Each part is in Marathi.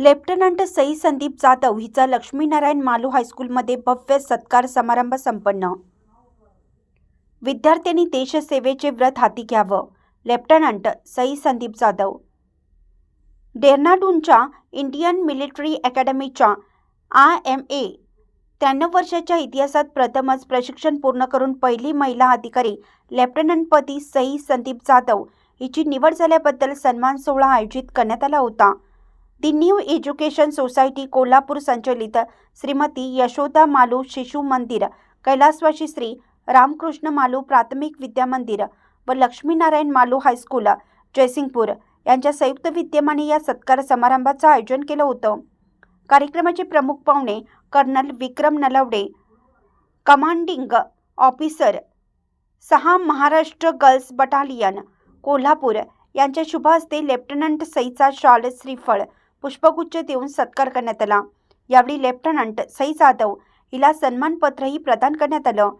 लेफ्टनंट सई संदीप जाधव हिचा लक्ष्मीनारायण मालू हायस्कूलमध्ये भव्य सत्कार समारंभ संपन्न. विद्यार्थ्यांनी देशसेवेचे व्रत हाती घ्यावं लेफ्टनंट सई संदीप जाधव. डेर्नाडूनच्या इंडियन मिलिटरी अकॅडमीच्या आय एम ए त्र्याण्णव वर्षाच्या इतिहासात प्रथमच प्रशिक्षण पूर्ण करून पहिली महिला अधिकारी लेफ्टनंटपदी सई संदीप जाधव हिची निवड झाल्याबद्दल सन्मान सोहळा आयोजित करण्यात आला होता. The new education society Kolhapur संचलित श्रीमती यशोदा मालू शिशु मंदिर कैलासवाशी श्री रामकृष्ण मालू प्राथमिक विद्या मंदिर व लक्ष्मीनारायण मालू हायस्कूल जयसिंगपूर यांच्या संयुक्त विद्यमाने या सत्कार समारंभाचं आयोजन केलं होतं. कार्यक्रमाचे प्रमुख पाहुणे colonel Vikram Nalawade commanding officer सहा महाराष्ट्र गर्ल्स बटालियन कोल्हापूर यांच्या शुभ हस्ते लेफ्टनंट सईचा शॉल श्रीफळ पुष्पगुच्छ देऊन सत्कार करण्यात आला. यावेळी लेफ्टनंट सई जाधव हिला सन्मानपत्रही प्रदान करण्यात आलं.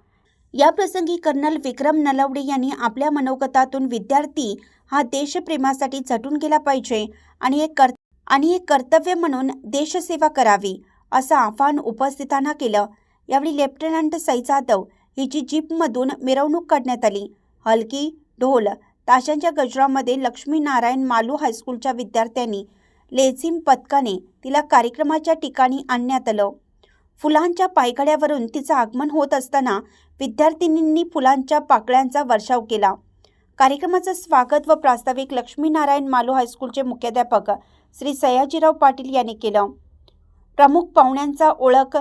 याप्रसंगी कर्नल विक्रम नलवडे यांनी आपल्या मनोगतातून विद्यार्थी हा देशप्रेमासाठी झटून गेला पाहिजे आणि एक कर्त आणि एक कर्तव्य म्हणून देशसेवा करावी. असं आव्हान उपस्थितांना केलं. यावेळी लेफ्टनंट सई जाधव हिची जीपमधून मिरवणूक काढण्यात आली. हलकी ढोल ताशांच्या गजरामध्ये लक्ष्मीनारायण मालू हायस्कूलच्या विद्यार्थ्यांनी लेझिम पथकाने तिला कार्यक्रमाच्या ठिकाणी आणण्यात आलं. फुलांच्या पायघड्यावरून तिचं आगमन होत असताना विद्यार्थिनींनी फुलांच्या पाकळ्यांचा वर्षाव केला. कार्यक्रमाचं स्वागत व प्रास्ताविक लक्ष्मीनारायण मालू हायस्कूलचे मुख्याध्यापक श्री सयाजीराव पाटील यांनी केलं. प्रमुख पाहुण्यांचा ओळख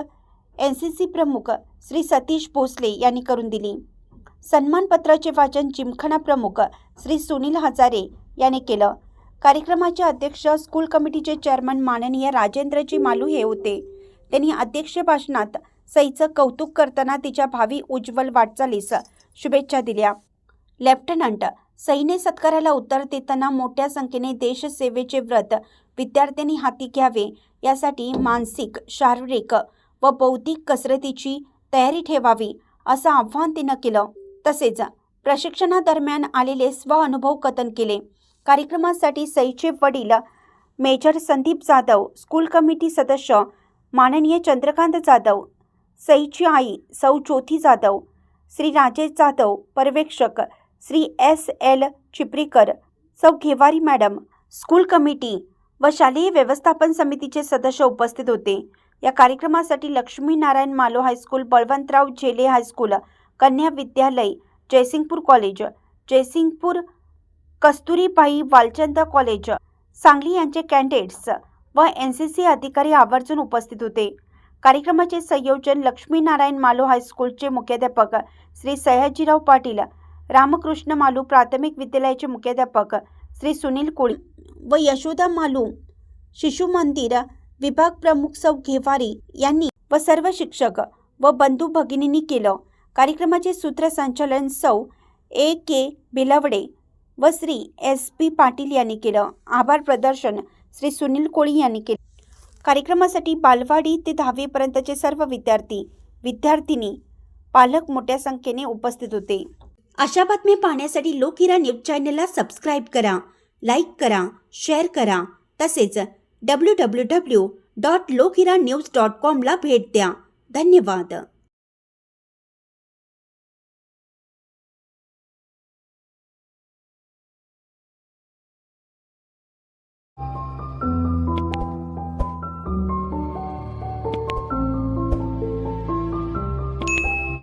एन सी सी प्रमुख श्री सतीश भोसले यांनी करून दिली. सन्मानपत्राचे वाचन जिमखाना प्रमुख श्री सुनील हजारे यांनी केलं. कार्यक्रमाचे अध्यक्ष स्कूल कमिटीचे चेअरमन माननीय राजेंद्रजी मालू हे होते. त्यांनी अध्यक्ष भाषणात सईचं कौतुक करताना तिच्या भावी उज्ज्वल वाटचालीस शुभेच्छा दिल्या. लेफ्टनंट सईने सत्काराला उत्तर देताना मोठ्या संख्येने देशसेवेचे व्रत विद्यार्थ्यांनी हाती घ्यावे यासाठी मानसिक शारीरिक व बौद्धिक कसरतीची तयारी ठेवावी असं आव्हान तिनं केलं. तसेच प्रशिक्षणादरम्यान आलेले स्वअनुभव कथन केले. कार्यक्रमासाठी सईचे वडील major Sandeep Jadhav school committee सदस्य माननीय चंद्रकांत जाधव सईची आई सौ ज्योती जाधव श्री राजेश जाधव पर्यवेक्षक श्री एस एल चिपरीकर सौ घेवारी मॅडम स्कूल कमिटी व शालेय व्यवस्थापन समितीचे सदस्य उपस्थित होते. या कार्यक्रमासाठी लक्ष्मीनारायण मालो हायस्कूल बळवंतराव जेले हायस्कूल कन्या विद्यालय जयसिंगपूर कॉलेज जयसिंगपूर कस्तुरीबाई वालचंद कॉलेज सांगली यांचे कॅन्डिडेट्स व एन सी सी अधिकारी आवर्जून उपस्थित होते. कार्यक्रमाचे संयोजन लक्ष्मीनारायण मालो हायस्कूलचे मुख्याध्यापक श्री सयाजीराव पाटील रामकृष्ण मालू प्राथमिक विद्यालयाचे मुख्याध्यापक श्री सुनील कोळी व यशोदा मालू शिशु मंदिर विभाग प्रमुख सौ घेवारी यांनी व सर्व शिक्षक व बंधू भगिनींनी केलं. कार्यक्रमाचे सूत्रसंचालन सौ ए के बिलवडे व श्री एस पी पाटील यांनी केलं. आभार प्रदर्शन श्री सुनील कोळी यांनी केलं. कार्यक्रमासाठी बालवाडी ते दहावीपर्यंतचे सर्व विद्यार्थी विद्यार्थिनी पालक मोठ्या संख्येने उपस्थित होते. अशा बातम्या पाहण्यासाठी लोकहिरा न्यूज चॅनलला सबस्क्राईब करा. लाईक करा शेअर करा. तसेच W W W dot Lokhira news dot कॉमला भेट द्या. धन्यवाद.